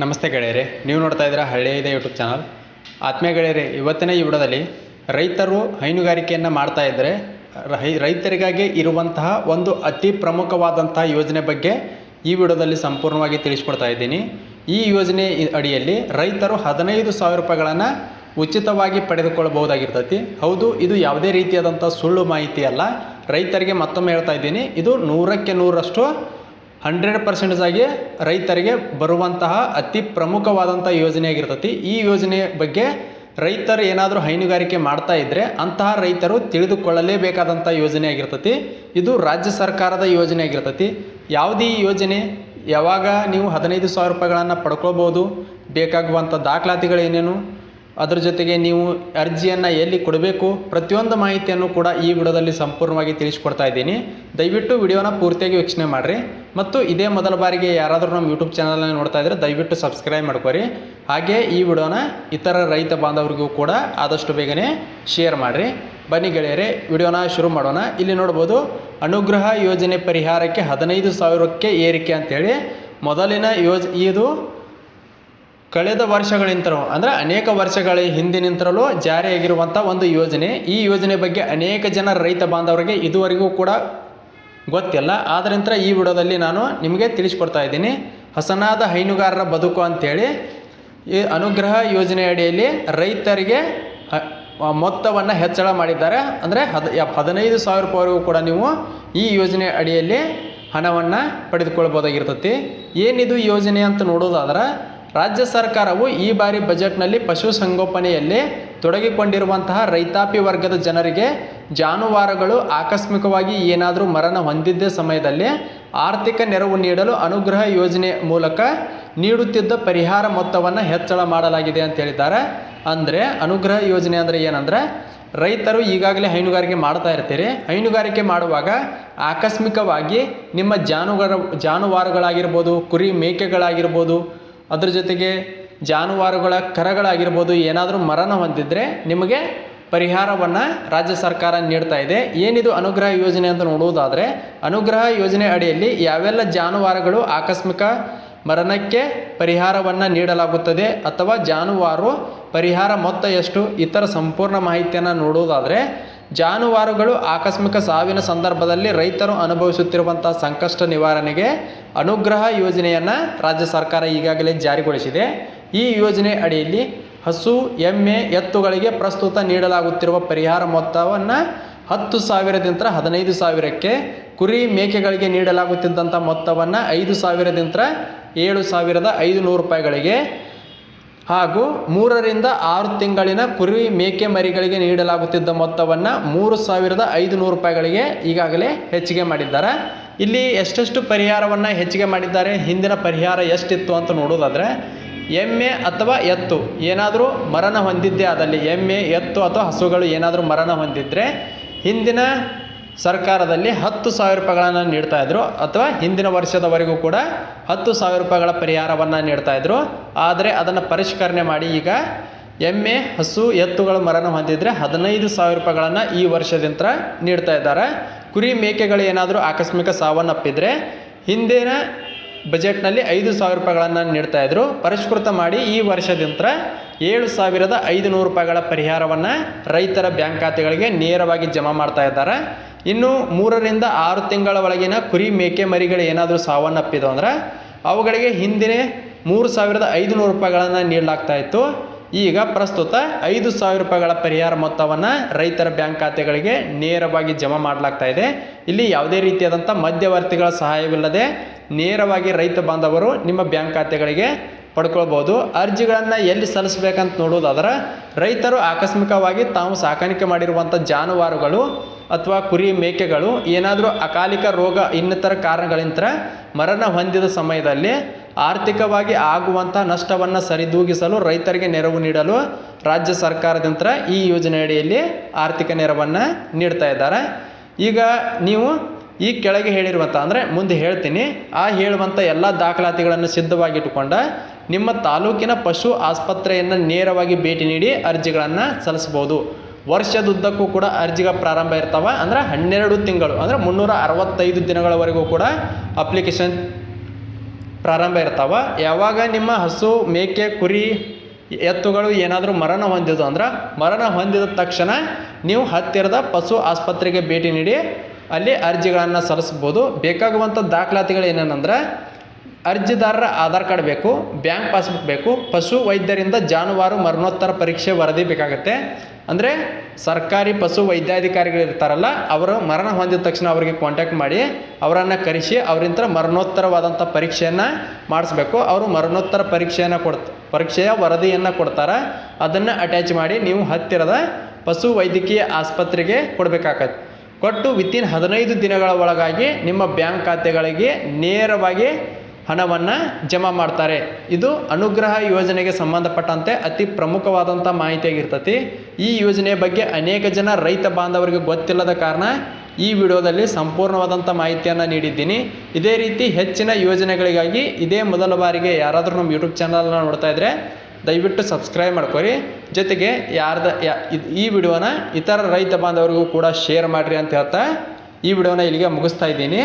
ನಮಸ್ತೆ ಗೆಳೆಯರೆ, ನೀವು ನೋಡ್ತಾ ಇದ್ದೀರಾ ಹಳ್ಳಿಯ ಇದೆ ಯೂಟ್ಯೂಬ್ ಚಾನಲ್ ಆತ್ಮೀಯ ಗೆಳೆಯರೆ, ಇವತ್ತಿನ ಈ ವಿಡಿಯೋದಲ್ಲಿ ರೈತರು ಹೈನುಗಾರಿಕೆಯನ್ನು ಮಾಡ್ತಾ ಇದ್ದರೆ ರೈ ರೈತರಿಗಾಗಿ ಇರುವಂತಹ ಒಂದು ಅತಿ ಪ್ರಮುಖವಾದಂತಹ ಯೋಜನೆ ಬಗ್ಗೆ ಈ ವಿಡಿಯೋದಲ್ಲಿ ಸಂಪೂರ್ಣವಾಗಿ ತಿಳಿಸ್ಕೊಡ್ತಾ ಇದ್ದೀನಿ. ಈ ಯೋಜನೆ ಅಡಿಯಲ್ಲಿ ರೈತರು ಹದಿನೈದು ಸಾವಿರ ರೂಪಾಯಿಗಳನ್ನು ಉಚಿತವಾಗಿ ಪಡೆದುಕೊಳ್ಳಬಹುದಾಗಿರ್ತೈತಿ. ಹೌದು, ಇದು ಯಾವುದೇ ರೀತಿಯಾದಂಥ ಸುಳ್ಳು ಮಾಹಿತಿ ಅಲ್ಲ. ರೈತರಿಗೆ ಮತ್ತೊಮ್ಮೆ ಹೇಳ್ತಾ ಇದ್ದೀನಿ, ಇದು ನೂರಕ್ಕೆ ನೂರಷ್ಟು ಹಂಡ್ರೆಡ್ ಪರ್ಸೆಂಟೇಜ್ ಆಗಿ ರೈತರಿಗೆ ಬರುವಂತಹ ಅತಿ ಪ್ರಮುಖವಾದಂಥ ಯೋಜನೆಯಾಗಿರ್ತತಿ ಈ ಯೋಜನೆ ಬಗ್ಗೆ ರೈತರು ಏನಾದರೂ ಹೈನುಗಾರಿಕೆ ಮಾಡ್ತಾ ಇದ್ದರೆ ಅಂತಹ ರೈತರು ತಿಳಿದುಕೊಳ್ಳಲೇಬೇಕಾದಂಥ ಯೋಜನೆ ಆಗಿರ್ತತಿ. ಇದು ರಾಜ್ಯ ಸರ್ಕಾರದ ಯೋಜನೆ ಆಗಿರ್ತತಿ. ಯಾವುದೇ ಯೋಜನೆ? ಯಾವಾಗ ನೀವು ಹದಿನೈದು ಸಾವಿರ ರೂಪಾಯಿಗಳನ್ನು ಪಡ್ಕೊಳ್ಬೋದು? ಬೇಕಾಗುವಂಥ ದಾಖಲಾತಿಗಳೇನೇನು? ಅದರ ಜೊತೆಗೆ ನೀವು ಅರ್ಜಿಯನ್ನು ಎಲ್ಲಿ ಕೊಡಬೇಕು ಪ್ರತಿಯೊಂದು ಮಾಹಿತಿಯನ್ನು ಕೂಡ ಈ ವಿಡಿಯೋದಲ್ಲಿ ಸಂಪೂರ್ಣವಾಗಿ ತಿಳಿಸ್ಕೊಡ್ತಾ ಇದ್ದೀನಿ. ದಯವಿಟ್ಟು ವಿಡಿಯೋನ ಪೂರ್ತಿಯಾಗಿ ವೀಕ್ಷಣೆ ಮಾಡಿರಿ. ಮತ್ತು ಇದೇ ಮೊದಲ ಬಾರಿಗೆ ಯಾರಾದರೂ ನಮ್ಮ ಯೂಟ್ಯೂಬ್ ಚಾನಲನ್ನು ನೋಡ್ತಾ ಇದ್ದರೆ ದಯವಿಟ್ಟು ಸಬ್ಸ್ಕ್ರೈಬ್ ಮಾಡ್ಕೊರಿ. ಹಾಗೆ ಈ ವಿಡಿಯೋನ ಇತರ ರೈತ ಬಾಂಧವರಿಗೂ ಕೂಡ ಆದಷ್ಟು ಬೇಗನೆ ಶೇರ್ ಮಾಡಿರಿ. ಬನ್ನಿ ಗೆಳೆಯರೆ, ವಿಡಿಯೋನ ಶುರು ಮಾಡೋಣ. ಇಲ್ಲಿ ನೋಡ್ಬೋದು, ಅನುಗ್ರಹ ಯೋಜನೆ ಪರಿಹಾರಕ್ಕೆ ಹದಿನೈದು ಸಾವಿರಕ್ಕೆ ಏರಿಕೆ ಅಂತೇಳಿ ಮೊದಲಿನ ಯೋಜ, ಇದು ಕಳೆದ ವರ್ಷಗಳಿಂತಲೂ, ಅಂದರೆ ಅನೇಕ ವರ್ಷಗಳ ಹಿಂದಿನಿಂತಲೂ ಜಾರಿಯಾಗಿರುವಂಥ ಒಂದು ಯೋಜನೆ. ಈ ಯೋಜನೆ ಬಗ್ಗೆ ಅನೇಕ ಜನ ರೈತ ಬಾಂಧವರಿಗೆ ಇದುವರೆಗೂ ಕೂಡ ಗೊತ್ತಿಲ್ಲ. ಆದ್ದರಿಂದ ಈ ವಿಡಿಯೋದಲ್ಲಿ ನಾನು ನಿಮಗೆ ತಿಳಿಸ್ಕೊಡ್ತಾ ಇದ್ದೀನಿ. ಹಸನಾದ ಹೈನುಗಾರರ ಬದುಕು ಅಂಥೇಳಿ ಈ ಅನುಗ್ರಹ ಯೋಜನೆ ಅಡಿಯಲ್ಲಿ ರೈತರಿಗೆ ಮೊತ್ತವನ್ನು ಹೆಚ್ಚಳ ಮಾಡಿದ್ದಾರೆ. ಅಂದರೆ ಹದ್ ಹದಿನೈದು ಸಾವಿರ ರೂಪಾಯಿವರೆಗೂ ಕೂಡ ನೀವು ಈ ಯೋಜನೆ ಅಡಿಯಲ್ಲಿ ಹಣವನ್ನು ಪಡೆದುಕೊಳ್ಬೋದಾಗಿರ್ತತಿ. ಏನಿದು ಯೋಜನೆ ಅಂತ ನೋಡೋದಾದ್ರೆ ರಾಜ್ಯ ಸರ್ಕಾರವು ಈ ಬಾರಿ ಬಜೆಟ್ನಲ್ಲಿ ಪಶುಸಂಗೋಪನೆಯಲ್ಲಿ ತೊಡಗಿಕೊಂಡಿರುವಂತಹ ರೈತಾಪಿ ವರ್ಗದ ಜನರಿಗೆ ಜಾನುವಾರುಗಳು ಆಕಸ್ಮಿಕವಾಗಿ ಏನಾದರೂ ಮರಣ ಹೊಂದಿದ್ದ ಸಮಯದಲ್ಲಿ ಆರ್ಥಿಕ ನೆರವು ನೀಡಲು ಅನುಗ್ರಹ ಯೋಜನೆ ಮೂಲಕ ನೀಡುತ್ತಿದ್ದ ಪರಿಹಾರ ಮೊತ್ತವನ್ನು ಹೆಚ್ಚಳ ಮಾಡಲಾಗಿದೆ ಅಂತ ಹೇಳಿದ್ದಾರೆ. ಅಂದರೆ ಅನುಗ್ರಹ ಯೋಜನೆ ಅಂದರೆ ಏನಂದರೆ ರೈತರು ಈಗಾಗಲೇ ಹೈನುಗಾರಿಕೆ ಮಾಡ್ತಾ ಇರ್ತೀರಿ. ಹೈನುಗಾರಿಕೆ ಮಾಡುವಾಗ ಆಕಸ್ಮಿಕವಾಗಿ ನಿಮ್ಮ ಜಾನುವಾರು, ಜಾನುವಾರುಗಳಾಗಿರ್ಬೋದು, ಕುರಿ ಮೇಕೆಗಳಾಗಿರ್ಬೋದು ಅದ್ರ ಜೊತೆಗೆ ಜಾನುವಾರುಗಳ ಕರಗಳಾಗಿರ್ಬೋದು, ಏನಾದರೂ ಮರಣ ಹೊಂದಿದ್ರೆ ನಿಮಗೆ ಪರಿಹಾರವನ್ನು ರಾಜ್ಯ ಸರ್ಕಾರ ನೀಡ್ತಾ ಇದೆ. ಏನಿದು ಅನುಗ್ರಹ ಯೋಜನೆ ಅಂತ ನೋಡುವುದಾದರೆ, ಅನುಗ್ರಹ ಯೋಜನೆ ಅಡಿಯಲ್ಲಿ ಯಾವೆಲ್ಲ ಜಾನುವಾರುಗಳು ಆಕಸ್ಮಿಕ ಮರಣಕ್ಕೆ ಪರಿಹಾರವನ್ನು ನೀಡಲಾಗುತ್ತದೆ ಅಥವಾ ಜಾನುವಾರು ಪರಿಹಾರ ಮೊತ್ತ ಎಷ್ಟು, ಇತರ ಸಂಪೂರ್ಣ ಮಾಹಿತಿಯನ್ನು ನೋಡುವುದಾದರೆ ಜಾನುವಾರುಗಳು ಆಕಸ್ಮಿಕ ಸಾವಿನ ಸಂದರ್ಭದಲ್ಲಿ ರೈತರು ಅನುಭವಿಸುತ್ತಿರುವಂಥ ಸಂಕಷ್ಟ ನಿವಾರಣೆಗೆ ಅನುಗ್ರಹ ಯೋಜನೆಯನ್ನು ರಾಜ್ಯ ಸರ್ಕಾರ ಈಗಾಗಲೇ ಜಾರಿಗೊಳಿಸಿದೆ. ಈ ಯೋಜನೆ ಅಡಿಯಲ್ಲಿ ಹಸು, ಎಮ್ಮೆ, ಎತ್ತುಗಳಿಗೆ ಪ್ರಸ್ತುತ ನೀಡಲಾಗುತ್ತಿರುವ ಪರಿಹಾರ ಮೊತ್ತವನ್ನು ಹತ್ತು ಸಾವಿರದಿಂದ ಹದಿನೈದು ಸಾವಿರಕ್ಕೆ, ಕುರಿ ಮೇಕೆಗಳಿಗೆ ನೀಡಲಾಗುತ್ತಿದ್ದಂಥ ಮೊತ್ತವನ್ನು ಐದು ಸಾವಿರದಿಂದ ಏಳು ಸಾವಿರದ ಐದು ನೂರು ರೂಪಾಯಿಗಳಿಗೆ ಹಾಗೂ ಮೂರರಿಂದ ಆರು ತಿಂಗಳಿನ ಕುರಿ ಮೇಕೆ ಮರಿಗಳಿಗೆ ನೀಡಲಾಗುತ್ತಿದ್ದ ಮೊತ್ತವನ್ನು ಮೂರು ಸಾವಿರದ ಐದು ನೂರು ರೂಪಾಯಿಗಳಿಗೆ ಈಗಾಗಲೇ ಹೆಚ್ಚಿಗೆ ಮಾಡಿದ್ದಾರೆ. ಇಲ್ಲಿ ಎಷ್ಟೆಷ್ಟು ಪರಿಹಾರವನ್ನು ಹೆಚ್ಚಿಗೆ ಮಾಡಿದ್ದಾರೆ, ಹಿಂದಿನ ಪರಿಹಾರ ಎಷ್ಟಿತ್ತು ಅಂತ ನೋಡೋದಾದರೆ, ಎಮ್ಮೆ ಅಥವಾ ಎತ್ತು, ಏನಾದರೂ ಮರಣ ಹೊಂದಿದ್ದೇ ಆದಲ್ಲಿ ಎಮ್ಮೆ, ಎತ್ತು ಅಥವಾ ಹಸುಗಳು ಏನಾದರೂ ಮರಣ ಹೊಂದಿದ್ದರೆ ಹಿಂದಿನ ಸರ್ಕಾರದಲ್ಲಿ ಹತ್ತು ಸಾವಿರ ರೂಪಾಯಿಗಳನ್ನು ನೀಡ್ತಾ ಇದ್ರು, ಅಥವಾ ಹಿಂದಿನ ವರ್ಷದವರೆಗೂ ಕೂಡ ಹತ್ತು ಸಾವಿರ ರೂಪಾಯಿಗಳ ಪರಿಹಾರವನ್ನು ನೀಡ್ತಾಯಿದ್ರು ಆದರೆ ಅದನ್ನು ಪರಿಷ್ಕರಣೆ ಮಾಡಿ ಈಗ ಎಮ್ಮೆ, ಹಸು, ಎತ್ತುಗಳ ಮರಣ ಹೊಂದಿದ್ರೆ ಹದಿನೈದು ಸಾವಿರ ರೂಪಾಯಿಗಳನ್ನು ಈ ವರ್ಷದಿಂದ ನೀಡ್ತಾ ಇದ್ದಾರೆ. ಕುರಿ ಮೇಕೆಗಳು ಏನಾದರೂ ಆಕಸ್ಮಿಕ ಸಾವನ್ನಪ್ಪಿದರೆ ಹಿಂದಿನ ಬಜೆಟ್ನಲ್ಲಿ ಐದು ಸಾವಿರ ರೂಪಾಯಿಗಳನ್ನು ನೀಡ್ತಾ ಇದ್ರು. ಪರಿಷ್ಕೃತ ಮಾಡಿ ಈ ವರ್ಷದಿಂದ ಏಳು ಸಾವಿರದ ಐದು ನೂರು ರೂಪಾಯಿಗಳ ಪರಿಹಾರವನ್ನು ರೈತರ ಬ್ಯಾಂಕ್ ಖಾತೆಗಳಿಗೆ ನೇರವಾಗಿ ಜಮಾ ಮಾಡ್ತಾ ಇದ್ದಾರೆ. ಇನ್ನು ಮೂರರಿಂದ ಆರು ತಿಂಗಳ ಒಳಗಿನ ಕುರಿ ಮೇಕೆ ಮರಿಗಳು ಏನಾದರೂ ಸಾವನ್ನಪ್ಪಿದವು ಅಂದ್ರೆ ಅವುಗಳಿಗೆ ಹಿಂದಿನ ಮೂರು ಸಾವಿರದ ಐದು ನೂರು ರೂಪಾಯಿಗಳನ್ನು ನೀಡಲಾಗ್ತಾ ಇತ್ತು. ಈಗ ಪ್ರಸ್ತುತ ಐದು ಸಾವಿರ ರೂಪಾಯಿಗಳ ಪರಿಹಾರ ಮೊತ್ತವನ್ನು ರೈತರ ಬ್ಯಾಂಕ್ ಖಾತೆಗಳಿಗೆ ನೇರವಾಗಿ ಜಮಾ ಮಾಡಲಾಗ್ತಾ ಇದೆ. ಇಲ್ಲಿ ಯಾವುದೇ ರೀತಿಯಾದಂಥ ಮಧ್ಯವರ್ತಿಗಳ ಸಹಾಯವಿಲ್ಲದೆ ನೇರವಾಗಿ ರೈತ ಬಾಂಧವರು ನಿಮ್ಮ ಬ್ಯಾಂಕ್ ಖಾತೆಗಳಿಗೆ ಪಡ್ಕೊಳ್ಬೋದು. ಅರ್ಜಿಗಳನ್ನು ಎಲ್ಲಿ ಸಲ್ಲಿಸಬೇಕಂತ ನೋಡೋದಾದ್ರೆ ರೈತರು ಆಕಸ್ಮಿಕವಾಗಿ ತಾವು ಸಾಕಾಣಿಕೆ ಮಾಡಿರುವಂಥ ಜಾನುವಾರುಗಳು ಅಥವಾ ಕುರಿ ಮೇಕೆಗಳು ಏನಾದರೂ ಅಕಾಲಿಕ ರೋಗ ಇನ್ನಿತರ ಕಾರಣಗಳಿಂದ ಮರಣ ಹೊಂದಿದ ಸಮಯದಲ್ಲಿ ಆರ್ಥಿಕವಾಗಿ ಆಗುವಂಥ ನಷ್ಟವನ್ನು ಸರಿದೂಗಿಸಲು ರೈತರಿಗೆ ನೆರವು ನೀಡಲು ರಾಜ್ಯ ಸರ್ಕಾರದಿಂದ ಈ ಯೋಜನೆಯಡಿಯಲ್ಲಿ ಆರ್ಥಿಕ ನೆರವನ್ನು ನೀಡ್ತಾ ಇದ್ದಾರೆ. ಈಗ ನೀವು ಈ ಕೆಳಗೆ ಹೇಳಿರುವಂಥ, ಅಂದರೆ ಮುಂದೆ ಹೇಳ್ತೀನಿ, ಆ ಹೇಳುವಂಥ ಎಲ್ಲ ದಾಖಲಾತಿಗಳನ್ನು ಸಿದ್ಧವಾಗಿಟ್ಟುಕೊಂಡ ನಿಮ್ಮ ತಾಲೂಕಿನ ಪಶು ಆಸ್ಪತ್ರೆಯನ್ನು ನೇರವಾಗಿ ಭೇಟಿ ನೀಡಿ ಅರ್ಜಿಗಳನ್ನು ಸಲ್ಲಿಸ್ಬೋದು ವರ್ಷದುದ್ದಕ್ಕೂ ಕೂಡ ಅರ್ಜಿಗೆ ಪ್ರಾರಂಭ ಇರ್ತಾವೆ. ಅಂದ್ರೆ ಹನ್ನೆರಡು ತಿಂಗಳು, ಅಂದರೆ ಮುನ್ನೂರ ಅರವತ್ತೈದು ದಿನಗಳವರೆಗೂ ಕೂಡ ಅಪ್ಲಿಕೇಶನ್ ಪ್ರಾರಂಭ ಇರ್ತಾವೆ. ಯಾವಾಗ ನಿಮ್ಮ ಹಸು, ಮೇಕೆ, ಕುರಿ, ಎತ್ತುಗಳು ಏನಾದರೂ ಮರಣ ಹೊಂದಿದ್ದು ಅಂದ್ರೆ ಮರಣ ಹೊಂದಿದ ತಕ್ಷಣ ನೀವು ಹತ್ತಿರದ ಪಶು ಆಸ್ಪತ್ರೆಗೆ ಭೇಟಿ ನೀಡಿ ಅಲ್ಲಿ ಅರ್ಜಿಗಳನ್ನು ಸಲ್ಲಿಸ್ಬೋದು ಬೇಕಾಗುವಂಥ ದಾಖಲಾತಿಗಳು ಏನೇನಂದ್ರೆ ಅರ್ಜಿದಾರರ ಆಧಾರ್ ಕಾರ್ಡ್ ಬೇಕು, ಬ್ಯಾಂಕ್ ಪಾಸ್ಬುಕ್ ಬೇಕು, ಪಶು ವೈದ್ಯರಿಂದ ಜಾನುವಾರು ಮರಣೋತ್ತರ ಪರೀಕ್ಷೆ ವರದಿ ಬೇಕಾಗುತ್ತೆ. ಅಂದರೆ ಸರ್ಕಾರಿ ಪಶು ವೈದ್ಯಾಧಿಕಾರಿಗಳು ಇರ್ತಾರಲ್ಲ, ಅವರು ಮರಣ ಹೊಂದಿದ ತಕ್ಷಣ ಅವರಿಗೆ ಕಾಂಟ್ಯಾಕ್ಟ್ ಮಾಡಿ, ಅವರನ್ನು ಕರೆಸಿ ಅವರಿಂದ ಮರಣೋತ್ತರವಾದಂಥ ಪರೀಕ್ಷೆಯನ್ನು ಮಾಡಿಸ್ಬೇಕು. ಅವರು ಮರಣೋತ್ತರ ಪರೀಕ್ಷೆಯನ್ನು ಕೊಡ್ ಪರೀಕ್ಷೆಯ ವರದಿಯನ್ನು ಕೊಡ್ತಾರೆ. ಅದನ್ನು ಅಟ್ಯಾಚ್ ಮಾಡಿ ನೀವು ಹತ್ತಿರದ ಪಶು ವೈದ್ಯಕೀಯ ಆಸ್ಪತ್ರೆಗೆ ಕೊಡಬೇಕಾಗತ್ತೆ. ಕೊಟ್ಟು ವಿತಿನ್ ಹದಿನೈದು ದಿನಗಳ ಒಳಗಾಗಿ ನಿಮ್ಮ ಬ್ಯಾಂಕ್ ಖಾತೆಗಳಿಗೆ ನೇರವಾಗಿ ಹಣವನ್ನು ಜಮಾ ಮಾಡ್ತಾರೆ. ಇದು ಅನುಗ್ರಹ ಯೋಜನೆಗೆ ಸಂಬಂಧಪಟ್ಟಂತೆ ಅತಿ ಪ್ರಮುಖವಾದಂಥ ಮಾಹಿತಿಯಾಗಿರ್ತತಿ. ಈ ಯೋಜನೆಯ ಬಗ್ಗೆ ಅನೇಕ ಜನ ರೈತ ಬಾಂಧವರಿಗೆ ಗೊತ್ತಿಲ್ಲದ ಕಾರಣ ಈ ವಿಡಿಯೋದಲ್ಲಿ ಸಂಪೂರ್ಣವಾದಂಥ ಮಾಹಿತಿಯನ್ನು ನೀಡಿದ್ದೀನಿ. ಇದೇ ರೀತಿ ಹೆಚ್ಚಿನ ಯೋಜನೆಗಳಿಗಾಗಿ ಇದೇ ಮೊದಲ ಬಾರಿಗೆ ಯಾರಾದರೂ ನಮ್ಮ ಯೂಟ್ಯೂಬ್ ಚಾನಲನ್ನು ನೋಡ್ತಾ ಇದ್ದರೆ ದಯವಿಟ್ಟು ಸಬ್ಸ್ಕ್ರೈಬ್ ಮಾಡ್ಕೊರಿ. ಜೊತೆಗೆ ಯಾರ್ದ ಈ ವಿಡಿಯೋನ ಇತರ ರೈತ ಬಾಂಧವರಿಗೂ ಕೂಡ ಶೇರ್ ಮಾಡಿರಿ ಅಂತ ಹೇಳ್ತಾ ಈ ವಿಡಿಯೋನ ಇಲ್ಲಿಗೆ ಮುಗಿಸ್ತಾ ಇದ್ದೀನಿ.